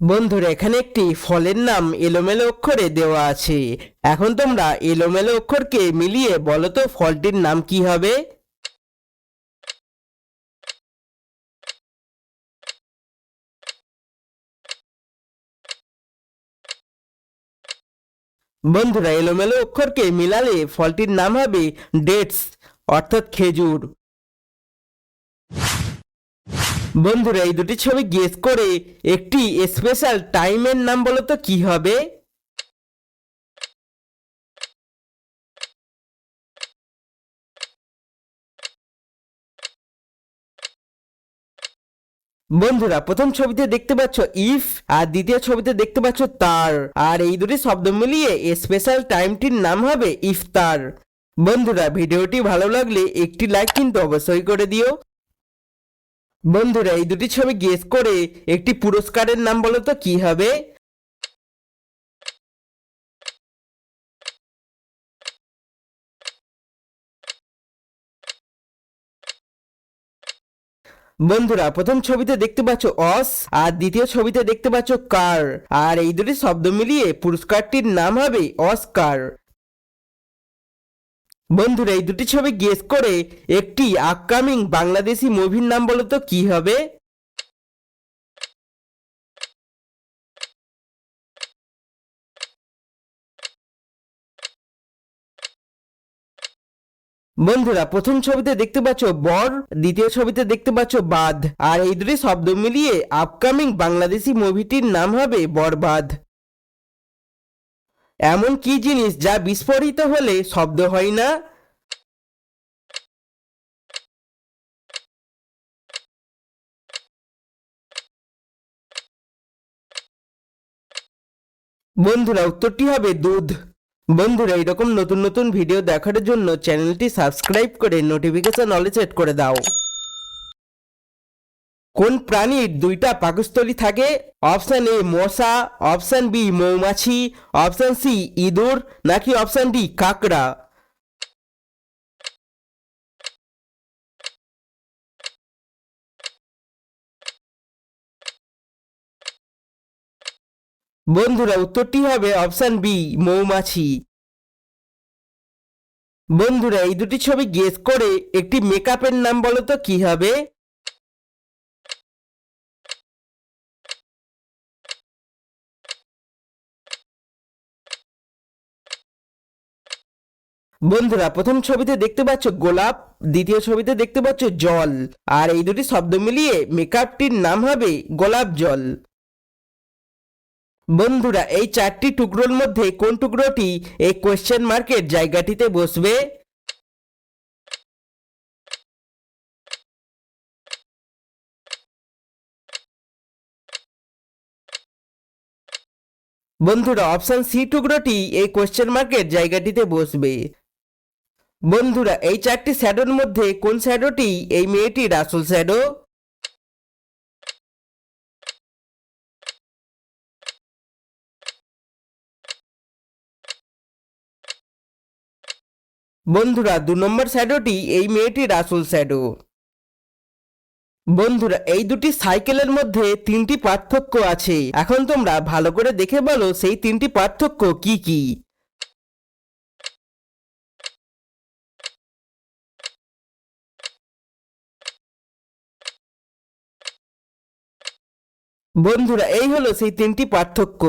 বন্ধুরা, এখানে একটি ফলের নাম এলোমেলো অক্ষরে দেওয়া আছে। এখন তোমরা এলোমেলো অক্ষরকে মিলিয়ে বলো তো ফলটির নাম কি হবে? বন্ধুরা, এলোমেলো অক্ষরকে মিলালে ফলটির নাম হবে ডেটস, অর্থাৎ খেজুর। বন্ধুরা, এই দুটি ছবি গেস করে একটি স্পেশাল টাইমের নাম বলো তো, কি হবে? বন্ধুরা, প্রথম ছবিতে দেখতে পাচ্ছ ইফ আর দ্বিতীয় ছবিতে দেখতে পাচ্ছ তার। আর এই দুটি শব্দ মিলিয়ে স্পেশাল টাইমটির নাম হবে ইফতার বন্ধুরা, ভিডিওটি ভালো লাগলে একটি লাইক কিন্তু অবশ্যই করে দিও। বন্ধুরা, এই দুটি ছবি গেস করে একটি পুরস্কারের নাম বলো তো, কি হবে? বন্ধুরা, প্রথম ছবিতে দেখতে পাচ্ছ অস, আর দ্বিতীয় ছবিতে দেখতে পাচ্ছ কার। আর এই দুটি শব্দ মিলিয়ে পুরস্কারটির নাম হবে অস্কার। বন্ধুরা, এই দুটি ছবি গেস করে একটি আপকামিং বাংলাদেশি মুভির নাম বলো তো, কি হবে? বন্ধুরা, প্রথম ছবিতে দেখতে পাচ্ছ বর, দ্বিতীয় ছবিতে দেখতে পাচ্ছ বাদ আর এই দুটি শব্দ মিলিয়ে আপকামিং বাংলাদেশি মুভিটির নাম হবে বরবাদ। এমন কি জিনিস যা বিস্ফোরিত হলে শব্দ হয় না? বন্ধুরা, উত্তরটি হবে দুধ। বন্ধুরা, এরকম নতুন নতুন ভিডিও দেখার জন্য চ্যানেলটি সাবস্ক্রাইব করে নোটিফিকেশন অলে সেট করে দাও। কোন প্রাণীর দুইটা পাকস্থলী থাকে? অপশন এ মশা, অপশন বি মৌমাছি, অপশন সি ইঁদুর, নাকি অপশন ডি কাকড়া? বন্ধুরা, উত্তরটি হবে অপশন বি, মৌমাছি। বন্ধুরা, এই দুটি ছবি গেস করে একটি মেকআপের নাম বলো তো, কি হবে? বন্ধুরা, প্রথম ছবিতে দেখতে পাচ্ছ গোলাপ, দ্বিতীয় ছবিতে দেখতে পাচ্ছ জল। আর এই দুটি শব্দ মিলিয়ে মেকআপটির নাম হবে গোলাপ জল। বন্ধুরা, এই চারটি টুকরোর মধ্যে কোন টুকরোটি এই কোয়েশ্চেন মার্কের জায়গাটিতে বসবে? বন্ধুরা অপশন সি টুকরোটি এই কোয়েশ্চেন মার্কের জায়গাটিতে বসবে। বন্ধুরা, এই চারটি শ্যাডোর মধ্যে কোন শ্যাডোটি এই মেয়েটির আসল শ্যাডো বন্ধুরা, দু নম্বর শ্যাডোটি এই মেয়েটির আসল শ্যাডো বন্ধুরা, এই দুটি সাইকেলের মধ্যে তিনটি পার্থক্য আছে। এখন তোমরা ভালো করে দেখে বলো, সেই তিনটি পার্থক্য কি কি? বন্ধুরা এই হলো সেই তিনটি পার্থক্য